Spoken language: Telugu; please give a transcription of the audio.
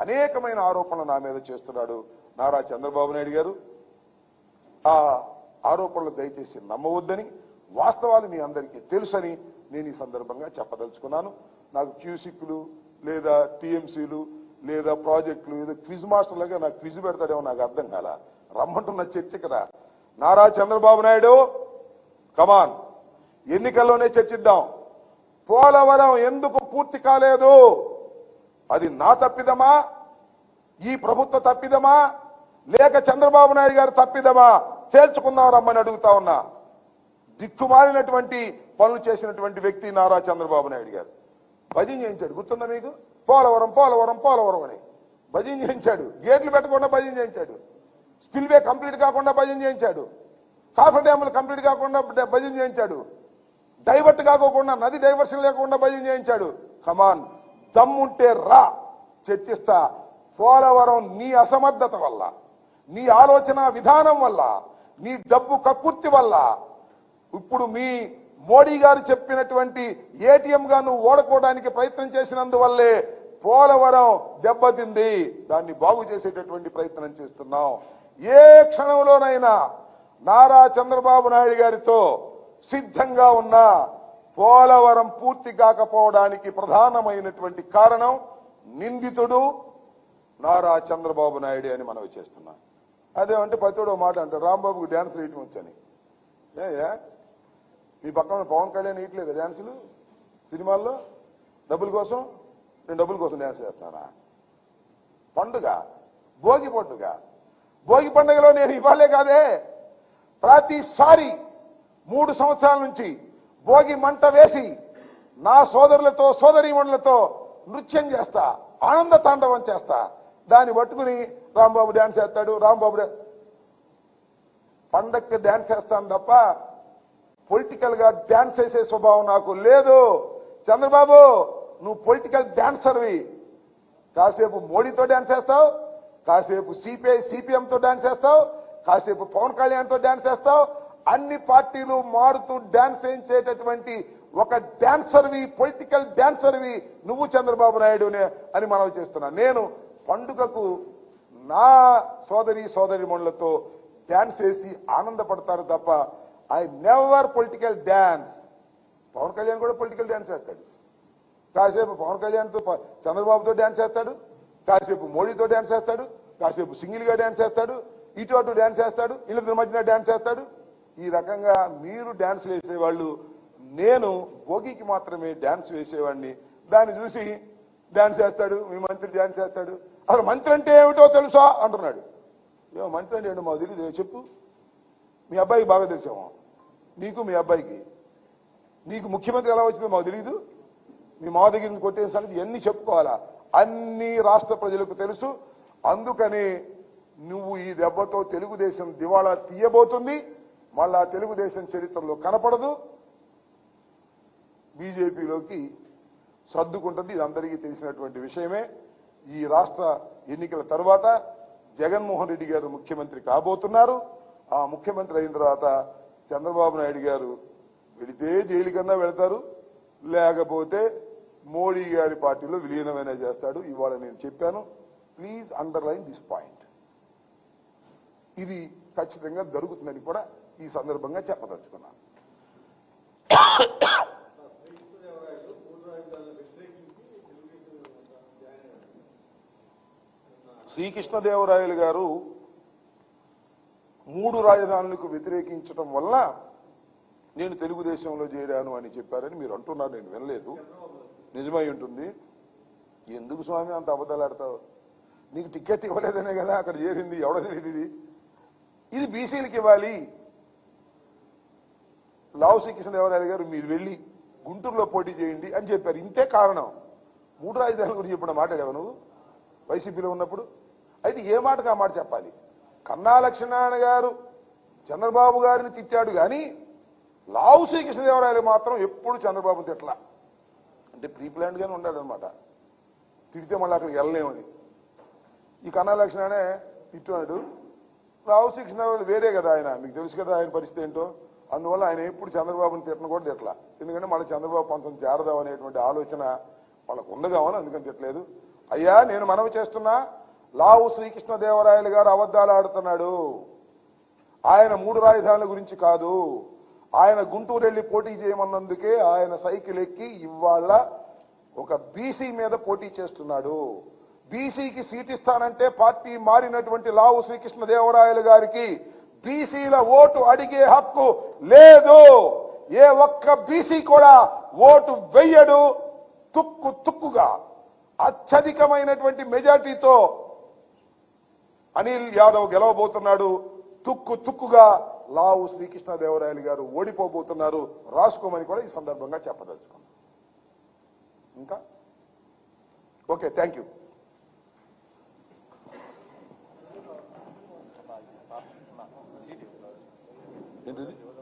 అనేకమైన ఆరోపణలు నా మీద చేస్తున్నాడు నారా చంద్రబాబు నాయుడు గారు. ఆ ఆరోపణలు దయచేసి నమ్మవద్దని వాస్తవాలు మీ అందరికీ తెలుసని నేను ఈ సందర్భంగా చెప్పదలుచుకున్నాను. నాకు క్యూసిక్లు లేదా టీఎంసీలు లేదా ప్రాజెక్టులు ఏదో క్విజ్ మాస్టర్లుగా నాకు క్విజ్ పెడతాడేమో నాకు అర్థం కాల. రమ్మంటున్న చర్చకి రా నారా చంద్రబాబు నాయుడు కమాన్. ఎన్నికల్లోనే చర్చిద్దాం. పోలవరం ఎందుకు పూర్తి కాలేదు? అది నా తప్పిదమా? ఈ ప్రభుత్వ తప్పిదమా? లేక చంద్రబాబు నాయుడు గారు తప్పిదమా? తేల్చుకుందాం రమ్మని అడుగుతా ఉన్నా. దిక్కుమాలినటువంటి పనులు చేసినటువంటి వ్యక్తి నారా చంద్రబాబు నాయుడు గారు. భజన చేయించాడు. గుర్తుందా మీకు? పోలవరం పోలవరం పోలవరం అని. భజన చేయించాడు. గేట్లు పెట్టకుండా భజన చేయించాడు. స్పిల్వే కంప్లీట్ కాకుండా భజన చేయించాడు. కాఫర్ డ్యాములు కంప్లీట్ కాకుండా భజన చేయించాడు. డైవర్ట్ కాకోకుండా నది డైవర్షన్ లేకుండా భజన చేయించాడు. కమాన్. దమ్ముంటే రా చర్చిస్తా. పోలవరం నీ అసమర్థత వల్ల నీ ఆలోచన విధానం వల్ల నీ డబ్బు కక్కుర్తి వల్ల ఇప్పుడు మీ మోడీ గారు చెప్పినటువంటి ఏటీఎం గా నువ్వు ఓడకోవడానికి ప్రయత్నం చేసినందువల్లే పోలవరం దెబ్బతింది. దాన్ని బాగు చేసేటటువంటి ప్రయత్నం చేస్తున్నాం. ఏ క్షణంలోనైనా నారా చంద్రబాబు నాయుడు గారితో సిద్ధంగా ఉన్న పోలవరం పూర్తి కాకపోవడానికి ప్రధానమైనటువంటి కారణం నిందితుడు నారా చంద్రబాబు నాయుడు అని మనవి చేస్తున్నాం. అదేమంటే పతిడో మాట అంటాడు రాంబాబుకు డ్యాన్స్ వేయటం వచ్చని. ఏ మీ పక్కన పవన్ కళ్యాణ్ ఇయట్లేదు డ్యాన్సులు? సినిమాల్లో? డబ్బుల కోసం? నేను డబ్బుల కోసం డ్యాన్స్ చేస్తానా పండుగ? భోగి పండుగ? భోగి పండుగలో నేను ఇవ్వాలే కాదే. ప్రతిసారి మూడు సంవత్సరాల నుంచి భోగి మంట వేసి నా సోదరులతో సోదరీమణులతో నృత్యం చేస్తా ఆనంద తాండవం చేస్తా. దాన్ని పట్టుకుని రాంబాబు డ్యాన్స్ చేస్తాడు రాంబాబు పండక్కి డ్యాన్స్ చేస్తాను తప్ప పొలిటికల్గా డ్యాన్స్ చేసే స్వభావం నాకు లేదు. చంద్రబాబు నువ్వు పొలిటికల్ డాన్సర్వి కాసేపు మోడీతో డాన్స్ చేస్తావు కాసేపు సిపిఐ సిపిఎంతో డ్యాన్స్ డాన్స్ చేస్తావు కాసేపు పవన్ కళ్యాణ్తో డ్యాన్స్ డాన్స్ చేస్తావు అన్ని పార్టీలు మారుతూ డాన్స్ చేయించేటటువంటి ఒక డాన్సర్వి పొలిటికల్ డాన్సర్వి నువ్వు చంద్రబాబు నాయుడు అని మనం చేస్తున్నా. నేను పండుగకు నా సోదరి సోదరి మనులతో డాన్స్ వేసి ఆనందపడతారు తప్ప I never political dance Pawan Kalyan కూడా పొలిటికల్ డాన్స్ చేస్తాడు. కాసేపు పవన్ కళ్యాణ్తో చంద్రబాబుతో డ్యాన్స్ చేస్తాడు. కాసేపు మోడీతో డ్యాన్స్ చేస్తాడు. కాసేపు సింగిల్గా డాన్స్ డ్యాన్స్ చేస్తాడు. ఇటు అటు డ్యాన్స్ చేస్తాడు. వీళ్ళిద్దరి మధ్యన డ్యాన్స్ చేస్తాడు. ఈ రకంగా మీరు డ్యాన్స్ వేసేవాళ్ళు నేను భోగికి మాత్రమే డ్యాన్స్ వేసేవాడిని దాన్ని చూసి డ్యాన్స్ చేస్తాడు మీ మంత్రి డ్యాన్స్ చేస్తాడు అసలు మంత్రి అంటే ఏమిటో తెలుసా? అంటున్నాడు. ఏమో మంత్రి అంటే ఏంటో మాకు తెలియదు చెప్పు. మీ అబ్బాయికి బాగా తెలిసాము నీకు మీ అబ్బాయికి. నీకు ముఖ్యమంత్రి ఎలా వచ్చిందో మాకు తెలియదు మీ మా దగ్గర నుంచి కొట్టే సంగతి ఎన్ని చెప్పుకోవాలా? అన్ని రాష్ట్ర ప్రజలకు తెలుసు. అందుకని నువ్వు ఈ దెబ్బతో తెలుగుదేశం దివాళా తీయబోతుంది. మళ్ళా తెలుగుదేశం చరిత్రలో కనపడదు. బీజేపీలోకి సర్దుకుంటుంది. ఇది అందరికీ తెలిసినటువంటి విషయమే. ఈ రాష్ట్ర ఎన్నికల తర్వాత జగన్మోహన్ రెడ్డి గారు ముఖ్యమంత్రి కాబోతున్నారు. ఆ ముఖ్యమంత్రి అయిన తర్వాత చంద్రబాబు నాయుడు గారు వెళితే జైలు కన్నా వెళతారు. లేకపోతే మోడీ గారి పార్టీలో విలీనమైన చేస్తాడు. ఇవాళ నేను చెప్పాను. Please underline this point. ఇది ఖచ్చితంగా జరుగుతుందని కూడా ఈ సందర్భంగా చెప్పదలుచుకున్నాను. శ్రీకృష్ణదేవరాయలు గారు మూడు రాజధానులకు వ్యతిరేకించడం వల్ల నేను తెలుగుదేశంలో చేరాను అని చెప్పారని మీరు అంటున్నారు నేను వినలేదు. నిజమై ఉంటుంది. ఎందుకు స్వామి అంత అబద్ధాలు నీకు టికెట్ ఇవ్వలేదనే కదా అక్కడ చేరింది ఎవడో తెలియదు ఇది. ఇది బీసీలకు ఇవ్వాలి. లావు శ్రీకృష్ణదేవరాయలు గారు మీరు వెళ్ళి గుంటూరులో పోటీ చేయండి అని చెప్పారు. ఇంతే కారణం. మూడు రాజధానుల గురించి చెప్పిన మాట్లాడేవా నువ్వు? వైసీపీలో ఉన్నప్పుడు? అయితే ఏ మాటకు ఆ మాట చెప్పాలి? కన్నా లక్ష్మీనారాయణ గారు చంద్రబాబు గారిని తిట్టాడు కానీ లావు శ్రీకృష్ణదేవరాయలు మాత్రం ఎప్పుడు చంద్రబాబు తిట్లా. అంటే ప్రీ ప్లాన్డ్ గానే ఉండాలన్నమాట తిడితే మళ్ళీ అక్కడికి వెళ్ళలేమని ఈ కన్నా తిట్టున్నాడు లావు రావు శ్రీకృష్ణదేవరాయలు వేరే కదా ఆయన. మీకు తెలుసు కదా ఆయన పరిస్థితి ఏంటో? అందువల్ల ఆయన ఎప్పుడు చంద్రబాబుని తిట్టను కూడా తిట్టలా. ఎందుకంటే మళ్ళీ చంద్రబాబు పంచం చేరదాం అనేటువంటి ఆలోచన వాళ్ళకు ఉండదామని అందుకని తిట్టలేదు. అయ్యా నేను మనవి చేస్తున్నా లావు శ్రీకృష్ణదేవరాయలు గారు అబద్దాలు ఆడుతున్నాడు. ఆయన మూడు రాజధానుల గురించి కాదు. ఆయన గుంటూరు వెళ్ళి పోటీ చేయమన్నందుకే ఆయన సైకిల్ ఎక్కి ఇవాళ ఒక బీసీ మీద పోటీ చేస్తున్నాడు. బీసీకి సీట్ ఇస్తానంటే పార్టీ మారినటువంటి లావు శ్రీకృష్ణదేవరాయలు గారికి బీసీల ఓటు అడిగే హక్కు లేదు. ఏ ఒక్క బీసీ కూడా ఓటు వెయ్యడు. తుక్కు తుక్కుగా అత్యధికమైనటువంటి మెజార్టీతో అనిల్ యాదవ్ గెలవబోతున్నాడు. తుక్కు తుక్కుగా లావు శ్రీకృష్ణదేవరాయలు గారు ఓడిపోబోతున్నారు. రాసుకోమని కూడా ఈ సందర్భంగా చెప్పదలుచుకున్నాం. ఇంకా? Okay thank you. dedi.